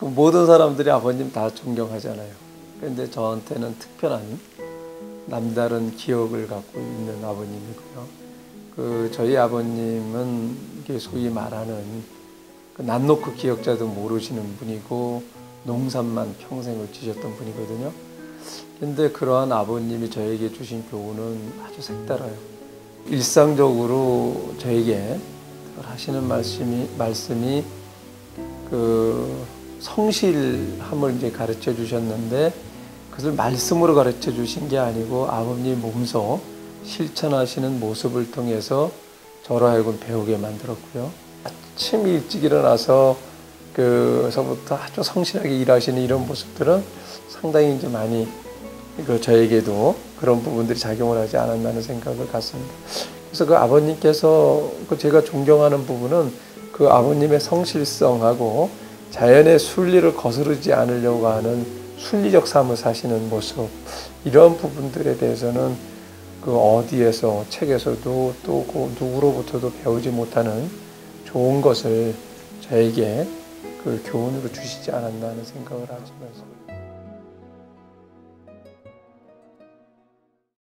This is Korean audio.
그 모든 사람들이 아버님 다 존경하잖아요. 근데 저한테는 특별한 남다른 기억을 갖고 있는 아버님이고요. 그 저희 아버님은 이게 소위 말하는 그 남노크 기억자도 모르시는 분이고 농산만 평생을 지셨던 분이거든요. 근데 그러한 아버님이 저에게 주신 교훈은 아주 색달라요. 일상적으로 저에게 하시는 말씀이 말씀이 그 성실함을 이제 가르쳐 주셨는데 그것을 말씀으로 가르쳐 주신 게 아니고 아버님 몸소 실천하시는 모습을 통해서 저로 하여금 배우게 만들었고요. 아침 일찍 일어나서 그서부터 아주 성실하게 일하시는 이런 모습들은 상당히 이제 많이 그 저에게도 그런 부분들이 작용을 하지 않았나는 생각을 갖습니다. 그래서 그 아버님께서 그 제가 존경하는 부분은 그 아버님의 성실성하고 자연의 순리를 거스르지 않으려고 하는 순리적 삶을 사시는 모습 이런 부분들에 대해서는 그 어디에서 책에서도 또 그 누구로부터도 배우지 못하는 좋은 것을 저에게 그 교훈으로 주시지 않았나 하는 생각을 하시면서